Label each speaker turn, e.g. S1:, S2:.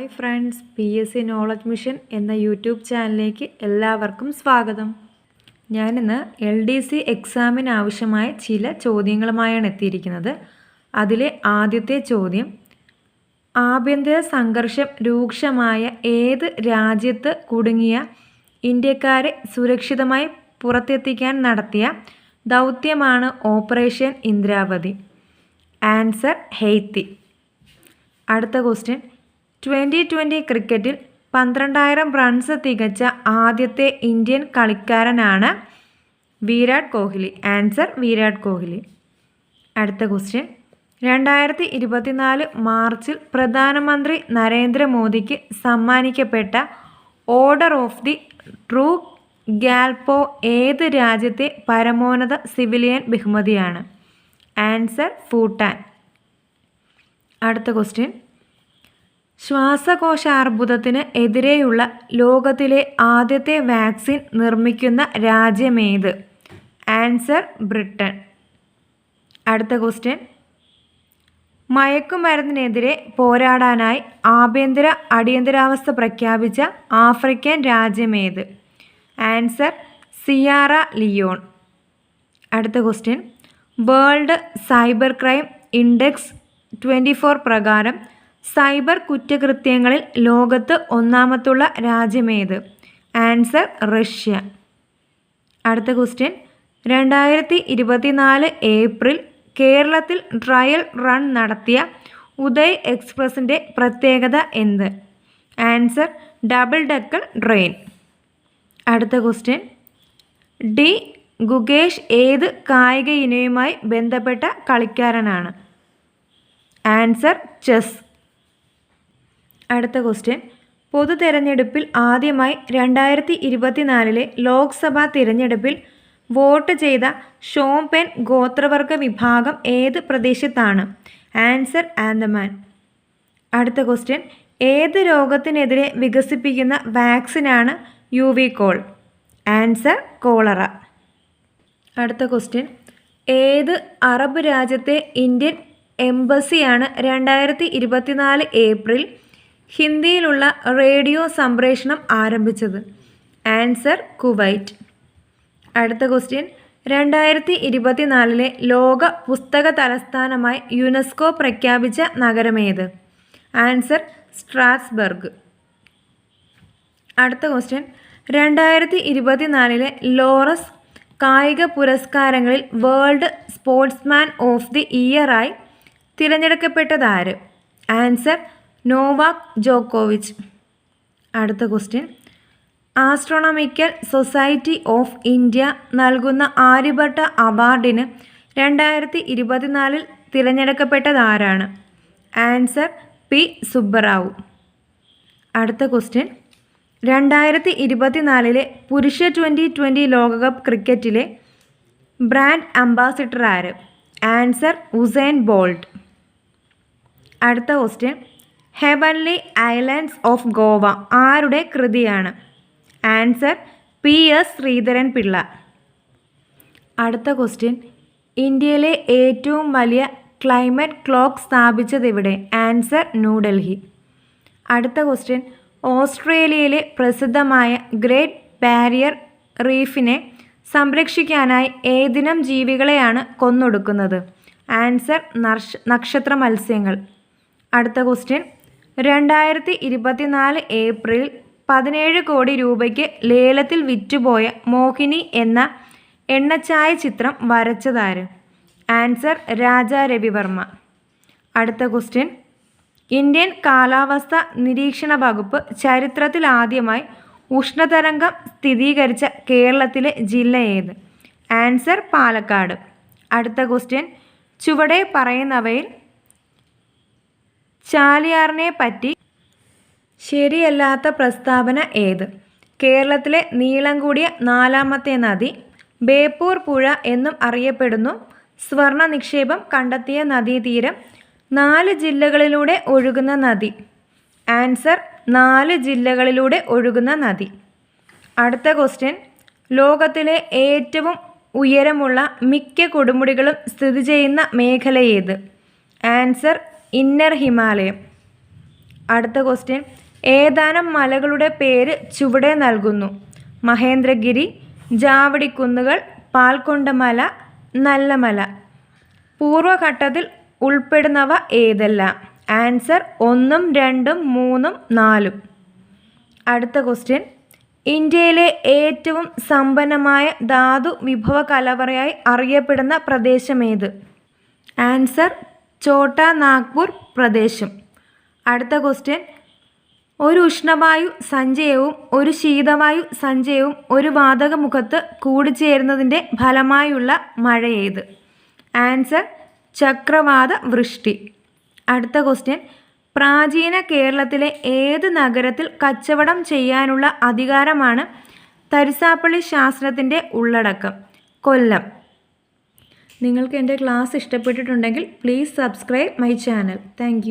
S1: Hi friends P S C knowledge mission എന്ന YouTube ചാനലിലേക്ക് എല്ലാവർക്കും സ്വാഗതം. ഞാനിന്ന് എൽ ഡി സി എക്സാമിന് ആവശ്യമായ ചില ചോദ്യങ്ങളുമായാണ് എത്തിയിരിക്കുന്നത്. അതിലെ ആദ്യത്തെ ചോദ്യം ആഭ്യന്തര സംഘർഷം രൂക്ഷമായ ഏത് രാജ്യത്ത് കുടുങ്ങിയ ഇന്ത്യക്കാരെ സുരക്ഷിതമായി പുറത്തെത്തിക്കാൻ നടത്തിയ ദൗത്യമാണ് ഓപ്പറേഷൻ ഇന്ദ്രാവതി? Answer Haiti. അടുത്ത ക്വസ്റ്റ്യൻ ട്വന്റി ട്വന്റി ക്രിക്കറ്റിൽ പന്ത്രണ്ടായിരം റൺസ് തികച്ച ആദ്യത്തെ ഇന്ത്യൻ കളിക്കാരനാണ് വിരാട് കോഹ്ലി. ആൻസർ വിരാട് കോഹ്ലി. അടുത്ത ക്വസ്റ്റ്യൻ. രണ്ടായിരത്തി ഇരുപത്തിനാല് മാർച്ചിൽ പ്രധാനമന്ത്രി നരേന്ദ്രമോദിക്ക് സമ്മാനിക്കപ്പെട്ട order of the Druk Gyalpo ഏത് രാജ്യത്തെ പരമോന്നത സിവിലിയൻ ബഹുമതിയാണ്? ആൻസർ ഫൂട്ടാൻ അടുത്ത ക്വസ്റ്റ്യൻ. ശ്വാസകോശാർബുദത്തിന് എതിരെയുള്ള ലോകത്തിലെ ആദ്യത്തെ വാക്സിൻ നിർമ്മിക്കുന്ന രാജ്യമേത്? Answer Britain. അടുത്ത ക്വസ്റ്റ്യൻ. മയക്കുമരുന്നിനെതിരെ പോരാടാനായി ആഭ്യന്തര അടിയന്തരാവസ്ഥ പ്രഖ്യാപിച്ച ആഫ്രിക്കൻ രാജ്യമേത്? Answer Sierra Leone. അടുത്ത question. World cyber crime index twenty four പ്രകാരം സൈബർ കുറ്റകൃത്യങ്ങളിൽ ലോകത്ത് ഒന്നാമത്തുള്ള രാജ്യമേത്? Answer Russia. അടുത്ത ക്വസ്റ്റ്യൻ. രണ്ടായിരത്തി ഇരുപത്തിനാല് ഏപ്രിൽ കേരളത്തിൽ ട്രയൽ റൺ നടത്തിയ ഉദയ് എക്സ്പ്രസിന്റെ പ്രത്യേകത എന്ത്? Answer double decker train. അടുത്ത ക്വസ്റ്റ്യൻ. ഡി ഗുഗേഷ് ഏത് കായിക ഇനവുമായി ബന്ധപ്പെട്ട കളിക്കാരനാണ്? Answer chess. അടുത്ത ക്വസ്റ്റ്യൻ പൊതു തെരഞ്ഞെടുപ്പിൽ ആദ്യമായി രണ്ടായിരത്തി ഇരുപത്തിനാലിലെ ലോക്സഭാ തിരഞ്ഞെടുപ്പിൽ വോട്ട് ചെയ്ത ഷോംപെൻ ഗോത്രവർഗ വിഭാഗം ഏത് പ്രദേശത്താണ്? ആൻസർ ആൻഡമാൻ അടുത്ത ക്വസ്റ്റ്യൻ ഏത് രോഗത്തിനെതിരെ വികസിപ്പിക്കുന്ന വാക്സിനാണ് U we call? Answer cholera അടുത്ത ക്വസ്റ്റ്യൻ ഏത് അറബ് രാജ്യത്തെ ഇന്ത്യൻ എംബസിയാണ് രണ്ടായിരത്തി ഇരുപത്തിനാല് ഏപ്രിൽ ഹിന്ദിയിലുള്ള റേഡിയോ സംപ്രേഷണം ആരംഭിച്ചത്. Answer Kuwait. അടുത്ത ക്വസ്റ്റ്യൻ. രണ്ടായിരത്തി ഇരുപത്തിനാലിലെ ലോക പുസ്തക തലസ്ഥാനമായി യുനെസ്കോ പ്രഖ്യാപിച്ച നഗരമേത്? Answer Strasbourg. അടുത്ത ക്വസ്റ്റ്യൻ. രണ്ടായിരത്തി ഇരുപത്തിനാലിലെ ലോറസ് കായിക പുരസ്കാരങ്ങളിൽ വേൾഡ് സ്പോർട്സ്മാൻ ഓഫ് ദി ഇയറായി തിരഞ്ഞെടുക്കപ്പെട്ടതാര്? ആൻസർ നോവാക് ജോക്കോവിച്ച്. അടുത്ത question. Astronomical society of India നൽകുന്ന ആര്യഭട്ട അവാർഡിന് രണ്ടായിരത്തി ഇരുപത്തിനാലിൽ തിരഞ്ഞെടുക്കപ്പെട്ടത് ആരാണ് ആൻസർ പി സുബ്ബറാവു. അടുത്ത ക്വസ്റ്റ്യൻ. രണ്ടായിരത്തി ഇരുപത്തിനാലിലെ പുരുഷ ട്വന്റി ട്വന്റി ലോകകപ്പ് ക്രിക്കറ്റിലെ ബ്രാൻഡ് അംബാസിഡർ ആര് ആൻസർ ഉസൈൻ ബോൾട്ട്. അടുത്ത question. Heavenly islands of Goa ആരുടെ കൃതിയാണ്? Answer P S Sreedharan Pillai. അടുത്ത ക്വസ്റ്റ്യൻ ഇന്ത്യയിലെ ഏറ്റവും വലിയ ക്ലൈമറ്റ് ക്ലോക്ക് സ്ഥാപിച്ചത് എവിടെ? ആൻസർ ന്യൂഡൽഹി അടുത്ത ക്വസ്റ്റ്യൻ ഓസ്ട്രേലിയയിലെ പ്രസിദ്ധമായ ഗ്രേറ്റ് ബാരിയർ റീഫിനെ സംരക്ഷിക്കാനായി ഏതിനം ജീവികളെയാണ് കൊന്നൊടുക്കുന്നത്? ആൻസർ നക്ഷത്ര മത്സ്യങ്ങൾ. അടുത്ത ക്വസ്റ്റ്യൻ രണ്ടായിരത്തി ഇരുപത്തിനാല് ഏപ്രിൽ പതിനേഴ് കോടി രൂപയ്ക്ക് ലേലത്തിൽ വിറ്റുപോയ മോഹിനി എന്ന എണ്ണച്ചായ ചിത്രം വരച്ചതാര്? ആൻസർ രാജാ രവിവർമ്മ. അടുത്ത ക്വസ്റ്റ്യൻ. ഇന്ത്യൻ കാലാവസ്ഥ നിരീക്ഷണ വകുപ്പ് ചരിത്രത്തിൽ ആദ്യമായി ഉഷ്ണതരംഗം സ്ഥിരീകരിച്ച കേരളത്തിലെ ജില്ല ഏത്? ആൻസർ പാലക്കാട്. അടുത്ത ക്വസ്റ്റ്യൻ. ചുവടെ പറയുന്നവയിൽ ചാലിയാറിനെ പറ്റി ശരിയല്ലാത്ത പ്രസ്താവന ഏത്? കേരളത്തിലെ നീളം കൂടിയ നാലാമത്തെ നദി ബേപ്പൂർ പുഴ എന്നും അറിയപ്പെടുന്നു സ്വർണ നിക്ഷേപം കണ്ടെത്തിയ നദീതീരം നാല് ജില്ലകളിലൂടെ ഒഴുകുന്ന നദി. ആൻസർ നാല് ജില്ലകളിലൂടെ ഒഴുകുന്ന നദി. അടുത്ത ക്വസ്റ്റ്യൻ ലോകത്തിലെ ഏറ്റവും ഉയരമുള്ള മിക്ക കൊടുമുടികളും സ്ഥിതി ചെയ്യുന്ന മേഖല ഏത്? ആൻസർ ഇന്നർ ഹിമാലയം അടുത്ത ക്വസ്റ്റ്യൻ ഏതാനും മലകളുടെ പേര് ചുവടെ നൽകുന്നു? മഹേന്ദ്രഗിരി ജാവടിക്കുന്നുകൾ പാൽക്കൊണ്ടമല നല്ല മല പൂർവഘട്ടത്തിൽ ഉൾപ്പെടുന്നവ ഏതെല്ലാം? ആൻസർ ഒന്നും രണ്ടും മൂന്നും നാലും. അടുത്ത ക്വസ്റ്റ്യൻ ഇന്ത്യയിലെ ഏറ്റവും സമ്പന്നമായ ധാതു വിഭവ കലവറയായി അറിയപ്പെടുന്ന പ്രദേശമേത് ആൻസർ ഛോട്ടാ നാഗ്പൂർ പ്രദേശം. അടുത്ത ക്വസ്റ്റ്യൻ ഒരു ഉഷ്ണവായു സഞ്ചയവും ഒരു ശീതവായു സഞ്ചയവും ഒരു വാതകമുഖത്ത് കൂടിച്ചേരുന്നതിന്റെ ഫലമായുള്ള മഴ ഏത് ആൻസർ ചക്രവാത വൃഷ്ടി. അടുത്ത ക്വസ്റ്റ്യൻ പ്രാചീന കേരളത്തിലെ ഏത് നഗരത്തിൽ കച്ചവടം ചെയ്യാനുള്ള അധികാരമാണ് തരിസാപ്പള്ളി ശാസ്ത്രത്തിന്റെ ഉള്ളടക്കം? കൊല്ലം. നിങ്ങൾക്ക് എന്റെ ക്ലാസ് ഇഷ്ടപ്പെട്ടിട്ടുണ്ടെങ്കിൽ please subscribe my channel. Thank